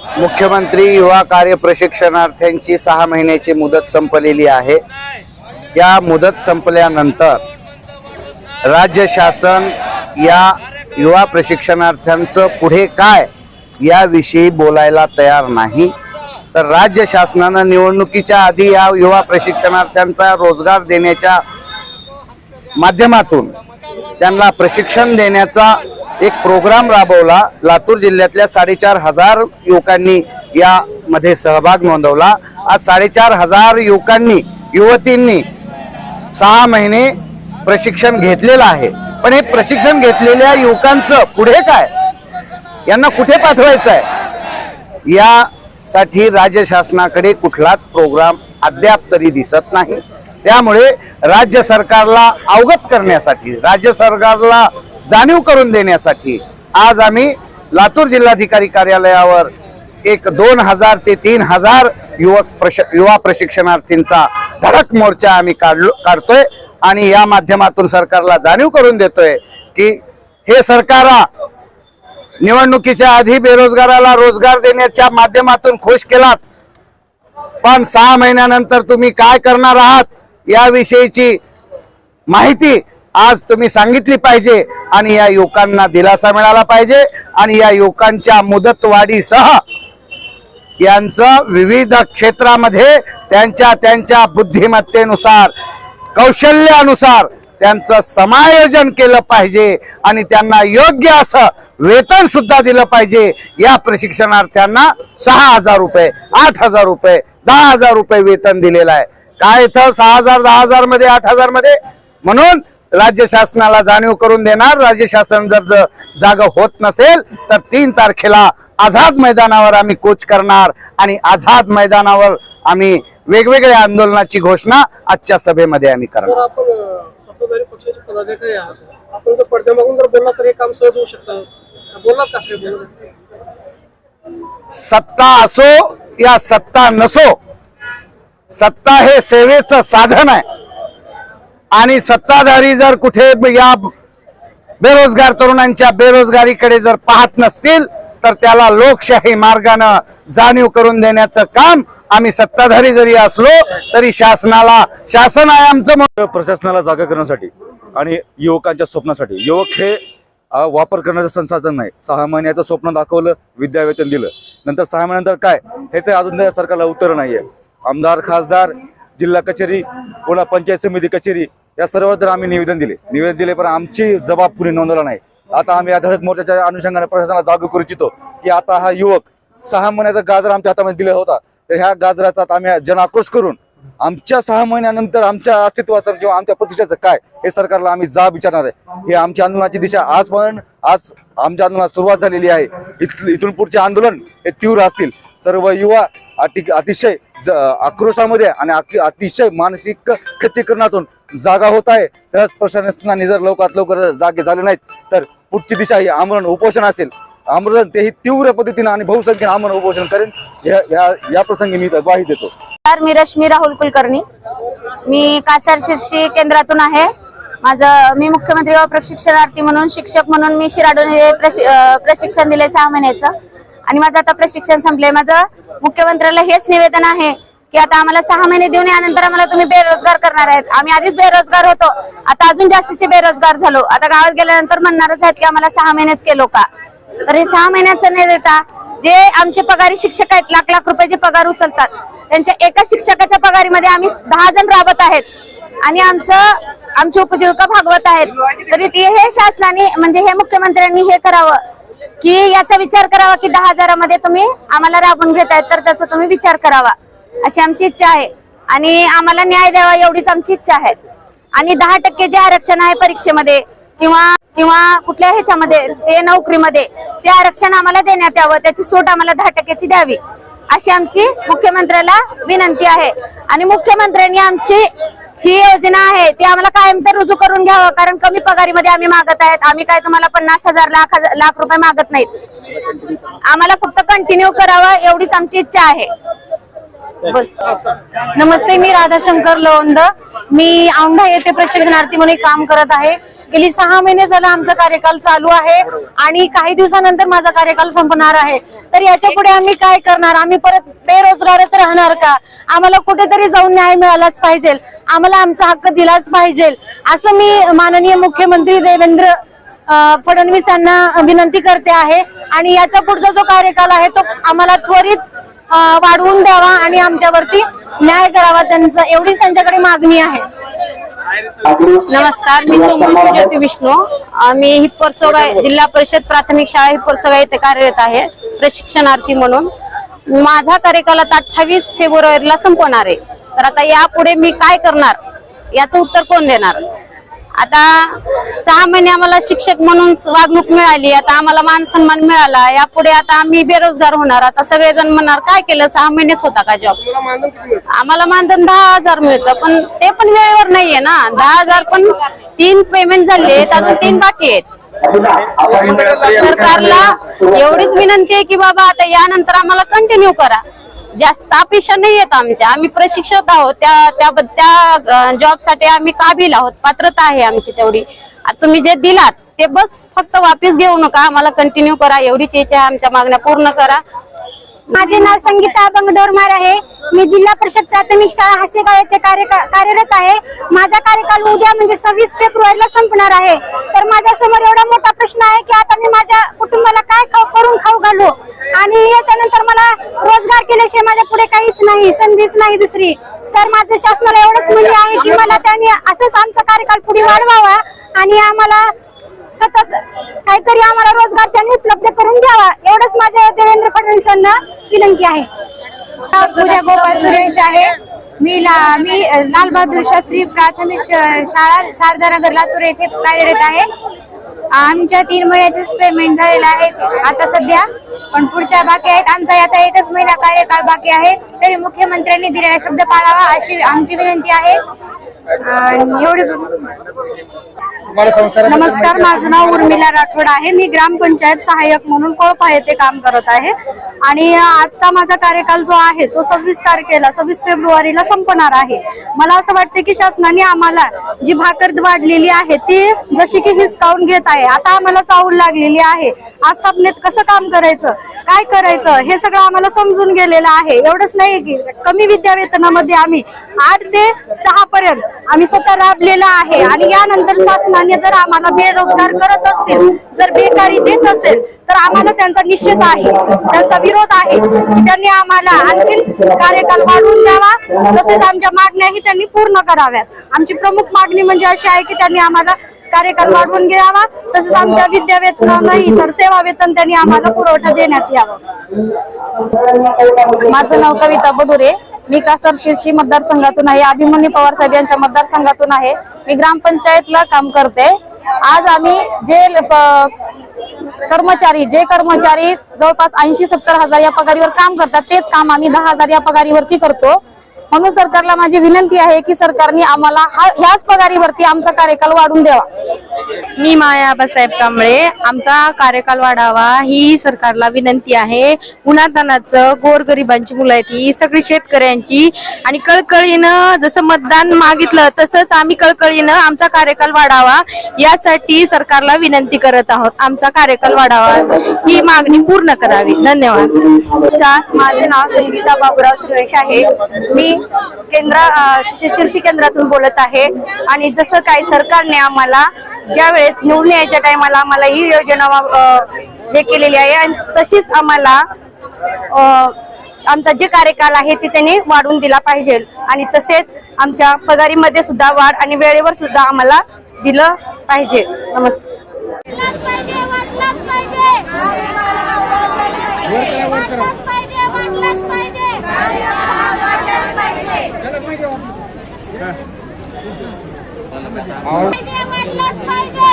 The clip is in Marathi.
मुख्यमंत्री युवा कार्य प्रशिक्षणार्थ्यांची सहा महिन्याची मुदत संपलेली आहे. या मुदत संपल्यानंतर राज्य शासन या युवा प्रशिक्षणार्थ्यांचं पुढे काय याविषयी बोलायला तयार नाही. तर राज्य शासनानं निवडणुकीच्या आधी या युवा प्रशिक्षणार्थ्यांचा रोजगार देण्याच्या माध्यमातून त्यांना प्रशिक्षण देण्याचा एक प्रोग्राम राबवला. लातूर जिल्ह्यातल्या साडेचार हजार युवकांनी यामध्ये सहभाग नोंदवला. आज साडेचार हजार युवकांनी युवतींनी सहा महिने प्रशिक्षण घेतलेलं आहे. पण हे प्रशिक्षण घेतलेल्या युवकांचं पुढे काय? यांना कुठे पाठवायचं आहे? यासाठी राज्य शासनाकडे कुठलाच प्रोग्राम अद्याप तरी दिसत नाही. त्यामुळे राज्य सरकारला अवगत करण्यासाठी राज्य सरकारला जाणीव करून देण्यासाठी आज आम्ही लातूर जिल्हाधिकारी कार्यालयावर एक दोन हजार ते तीन हजार युवक प्रश युवा प्रशिक्षणार्थींचा धडक मोर्चा आम्ही काढलो काढतोय आणि या माध्यमातून सरकारला जाणीव करून देतोय की हे सरकार निवडणुकीच्या आधी बेरोजगाराला रोजगार देण्याच्या माध्यमातून खुश केलात. पण सहा महिन्यानंतर तुम्ही काय करणार आहात याविषयीची माहिती आज तुम्ही सांगितली पाहिजे आणि या युवकांना दिलासा मिळाला पाहिजे आणि या युवकांच्या मुदतवाढीसह यांचं विविध क्षेत्रामध्ये त्यांच्या त्यांच्या बुद्धिमत्तेनुसार कौशल्यानुसार त्यांचं समायोजन केलं पाहिजे आणि त्यांना योग्य असं वेतन सुद्धा दिलं पाहिजे. या प्रशिक्षणार्थ्यांना सहा हजार रुपये आठ हजार रुपये दहा हजार रुपये वेतन दिलेलं आहे. काय इथं सहा हजार दहा हजारमध्ये आठ हजारमध्ये? म्हणून राज्य शासनाला जाणीव करून देणार. राज्य शासन जर जागा होत नसेल तर तीन तारखेला आझाद मैदानावर आम्ही कूच करणार आणि आझाद मैदानावर आम्ही वेगवेगळ्या आंदोलनाची घोषणा आजच्या सभेमध्ये आम्ही करणार. सर आपण अं, सत्ताधारी पक्षाचे पदाधिकारी आहात. आपण जर पडद्यामागून जर बोलला तर हे काम सहज होऊ शकतं. बोललात कसं काय बोलत सत्ता असो या सत्ता नसो सत्ता हे सेवेचं साधन आहे. आणि सत्ताधारी जर कुठे या बेरोजगार तरुणांच्या बेरोजगारीकडे जर पाहत नसतील तर त्याला लोकशाही मार्गानं जाणीव करून देण्याचं काम आम्ही सत्ताधारी जरी असलो तरी शासनाला शासन आहे आमचं प्रशासनाला जागा करण्यासाठी आणि युवकांच्या स्वप्नासाठी. युवक हे वापर करण्याचं संसाधन नाही. सहा महिन्याचं स्वप्न दाखवलं विद्यावेतन दिलं. नंतर सहा महिन्यानंतर काय? हेच अजून सरकारला उत्तर नाहीये. आमदार खासदार जिल्हा कचेरी कोणा पंचायत समिती कचेरी या सर्व तर आम्ही निवेदन दिले. निवेदन दिले पण आमची जबाब पुढे नोंदवला नाही. आता आम्ही या धडक मोर्चाच्या अनुषंगाने प्रशासनाला जागरूक करू इच्छितो की आता हा युवक सहा महिन्याचा गाजर आमच्या हातामध्ये दिला होता. तर ह्या गाजराचा आम्ही जनाक्रोश करून आमच्या सहा महिन्यानंतर आमच्या अस्तित्वाचं किंवा आमच्या प्रतिष्ठेचं काय हे सरकारला आम्ही जाब विचारणार आहे. हे आमच्या आंदोलनाची दिशा आज पण आज आमच्या आंदोलनात सुरुवात झालेली आहे. इथ- इथून पुढचे आंदोलन हे तीव्र असतील. सर्व युवा अतिशय आक्रोशामध्ये आणि अतिशय मानसिक खच्चीकरणातून जागा होत आहे. त्याच प्रशासनाने जर लवकरात लवकर जागे झाले नाहीत तर पुढची दिशा ही आमरण उपोषण असेल. आमरण तेही तीव्र पद्धतीने आणि बहुसंख्येने आमरण उपोषण करेन. या- या प्रसंगी मी ग्वाही देतो. सर मी रश्मी राहुल कुलकर्णी. मी कासार शिर्षी केंद्रातून आहे. माझं मी मुख्यमंत्री व प्रशिक्षणार्थी म्हणून शिक्षक म्हणून मी शिराडून हे प्रशिक्षण दिले सहा महिन्याचं. आणि माझं आता प्रशिक्षण संपलंय. माझं मुख्यमंत्र्याला हेच निवेदन आहे की आता आम्हाला सहा महिने देऊन यानंतर आम्हाला तुम्ही बेरोजगार करणार आहेत. आम्ही आधीच बेरोजगार होतो. आता अजून जास्तीचे बेरोजगार झालो. आता गावात गेल्यानंतर म्हणणारच आहेत की आम्हाला सहा महिनेच केलो का? तर हे सहा महिन्याचं नाही देता. जे आमचे पगारी शिक्षक आहेत लाख लाख रुपयाचे पगार उचलतात. त्यांच्या एका शिक्षकाच्या पगारीमध्ये आम्ही दहा जण राबत आहेत. आणि आमचं आमची उपजीविका भागवत आहेत. तरी ते हे शासनाने म्हणजे हे मुख्यमंत्र्यांनी हे करावं. की याचा विचार करावा की दहा हजारामध्ये तुम्ही आम्हाला राबून घेतायत तर त्याचा तुम्ही विचार करावा. अशी आमची इच्छा आहे. आणि आम्हाला न्याय द्यावा एवढीच आमची इच्छा आहे. आणि दहा टक्के जे आरक्षण आहे परीक्षेमध्ये किंवा किंवा कुठल्या ह्याच्यामध्ये ते नोकरीमध्ये ते आरक्षण आम्हाला देण्यात यावं त्याची सूट आम्हाला दहा टक्क्याची द्यावी. अशी आमची मुख्यमंत्र्याला विनंती आहे. आणि मुख्यमंत्र्यांनी आमची ही योजना आहे ती आम्हाला कायम तर रुजू करून घ्यावं कारण कमी पगारीमध्ये आम्ही मागत आहेत. आम्ही काय तुम्हाला पन्नास हजार लाख हजार- लाख रुपये मागत नाहीत. आम्हाला फक्त कंटिन्यू करावं एवढीच आमची इच्छा आहे. नमस्ते मी राधाशंकर लोंद मी औंढा येथे प्रशिक्षणार्थी म्हणून काम करत आहे. गेली सहा महिने झालं आमचा कार्यकाल चालू आहे आणि काही दिवसानंतर माझा कार्यकाल संपणार आहे. तर याच्यापुढे आम्ही काय करणार? आम्ही परत बेरोजगारच राहणार का? आम्हाला कुठेतरी जाऊन न्याय मिळालाच पाहिजे. आम्हाला आमचा हक्क दिलाच पाहिजे. असं मी माननीय मुख्यमंत्री देवेंद्र फडणवीस यांना विनंती करते आहे. आणि याचा पुढचा जो कार्यकाल आहे तो आम्हाला त्वरित वाढवून द्यावा आणि आमच्यावरती न्याय करावा. त्यांचा एवढीच त्यांच्याकडे मागणी आहे. नमस्कार मी सोमवती ज्योती विष्णू. मी हिप्परसोगा जिल्हा परिषद प्राथमिक शाळा हिप्परसोगा येथे कार्यरत आहे प्रशिक्षणार्थी म्हणून. माझा कार्यकाल आता अठ्ठावीस फेब्रुवारीला संपवणार आहे. तर आता यापुढे मी काय करणार? याचं उत्तर कोण देणार? आता सहा महिने आम्हाला शिक्षक म्हणून वागणूक मिळाली आता आम्हाला मान सन्मान मिळाला यापुढे आता आम्ही बेरोजगार होणार. आता सगळेजण म्हणणार काय केलं? सहा महिनेच होता का जॉब आम्हाला मानधन दहा हजार मिळतं पण ते पण वेळेवर नाहीये ना. दहा हजार पण तीन पेमेंट झाले अजून तीन बाकी आहेत. सरकारला एवढीच विनंती आहे की बाबा आता यानंतर आम्हाला कंटिन्यू करा. जास्त अपेक्षा नाही येत आमच्या. आम्ही प्रशिक्षक आहोत. त्या त्या त्या जॉबसाठी आम्ही काबिल आहोत. पात्रता आहे आमची तेवढी. तुम्ही जे दिलात ते बस फक्त वापस घेऊ नका. आम्हाला कंटिन्यू करा. एवढीच इच्छा आहे आमच्या मागण्या पूर्ण करा. माझे नाव संगीता अभंग डोरमार आहे. मी जिल्हा परिषद प्राथमिक शाळा हसेगाव येथे कार्यरत आहे. माझा कार्यकाल उद्या म्हणजे सव्वीस फेब्रुवारीला संपणार आहे. तर माझ्यासमोर एवढा मोठा प्रश्न आहे की आता मी माझ्या कुटुंबाला काय खाऊ करून खाऊ घालू? आणि याच्यानंतर मला रोजगार केल्याशिवाय माझ्या पुढे काहीच नाही संधीच नाही दुसरी. तर माझं शासनाला एवढंच म्हणणे आहे की मला त्यांनी असंच आमचा कार्यकाल पुढे वाढवावा आणि आम्हाला सतत काहीतरी आम्हाला रोजगार त्यांनी उपलब्ध करून द्यावा. एवढंच माझ्या देवेंद्र फडणवीस यांना विनंती आहे. पूजा गोपाळ सुरेश आहे. मी ला मी लाल बहादूर शास्त्री प्राथमिक शाळा शाळा शारदानगर लातूर येथे कार्यरत आहे. आमच्या तीन महिन्याचेच पेमेंट झालेलं आहे आता सध्या. पण पुढच्या बाकी आहेत. आमचा आता एकच महिना कार्यकाळ बाकी आहे. तरी मुख्यमंत्र्यांनी दिलेला शब्द पाळावा अशी आमची विनंती आहे. एवढे नमस्कार माझं नाव उर्मिला राठोड आहे. मी ग्रामपंचायत सहाय्यक म्हणून कोळपा येथे काम करत आहे. आणि आता माझा कार्यकाल जो आहे तो सव्वीस तारखेला सव्वीस फेब्रुवारीला संपणार आहे. मला असं वाटतं की शासनाने आम्हाला जी भाकर वाढलेली आहे ती जशी की हिसकावून घेत आहे आता आम्हाला चावल लागलेली आहे. आस्थापनेत कसं काम करायचं काय करायचं हे सगळं आम्हाला समजून गेलेलं आहे. एवढंच नाही की कमी विद्यावेतनामध्ये आम्ही आठ ते सहा पर्यंत आम्ही स्वतः राबलेला आहे. आणि यानंतर शासनाने जर आम्हाला बेरोजगार करत असतील जर बेकारी देत असेल तर आम्हाला त्यांचा निषेध आहे त्यांचा विरोध आहे की त्यांनी आम्हाला आणखी कार्यकाल वाढवून द्यावा. तसेच आमच्या मागण्याही त्यांनी पूर्ण कराव्यात. आमची प्रमुख मागणी म्हणजे अशी आहे की त्यांनी आम्हाला कार्यकाल वाढवून घ्यावा. तसेच आमच्या विद्यावेतन नाही तर सेवा वेतन त्यांनी आम्हाला पुरवठा देण्यात यावा. माझं नाव कविता बडुरे. मी कासर शिर्शी मतदारसंघातून आहे. अभिमन्यू पवार साहेब यांच्या मतदारसंघातून आहे. मी ग्रामपंचायतला काम करते. आज आम्ही जे ल- प- कर्मचारी जे कर्मचारी जवळपास ऐंशी सत्तर हजार या पगारीवर काम करतात तेच काम आम्ही दहा हजार या पगारीवरती करतो. म्हणून सरकारला माझी विनंती आहे की सरकारने आम्हाला हा ह्याच पगारीवरती आमचा कार्यकाल वाढवून द्यावा. मी माया आबासाहेब कांबळे आमचा कार्यकाल वाढावा ही सरकारला विनंती आहे उन्हातानाचं गोरगरिबांची मुलं आहेत ही सगळी शेतकऱ्यांची आणि कळकळीनं जसं मतदान मागितलं तसंच आम्ही कळकळीनं आमचा कार्यकाल वाढावा यासाठी सरकारला विनंती करत आहोत आमचा कार्यकाल वाढावा ही मागणी पूर्ण करावी धन्यवाद नमस्कार माझे नाव संगीता बाबुराव सुरेश आहे मी केंद्र अ, शिर्षी केंद्रातून बोलत आहे आणि जसं काय सरकारने आम्हाला ज्या वेळेस निवडून यायच्या टायमाला आम्हाला ही योजना हे केलेली आहे आणि तशीच आम्हाला अ, आमचा जे कार्यकाल आहे ते त्यांनी वाढवून दिला पाहिजे. आणि तसेच आमच्या पगारीमध्ये सुद्धा वाढ आणि वेळेवर सुद्धा आम्हाला दिलं पाहिजे. नमस्ते. वाटलाच पाहिजे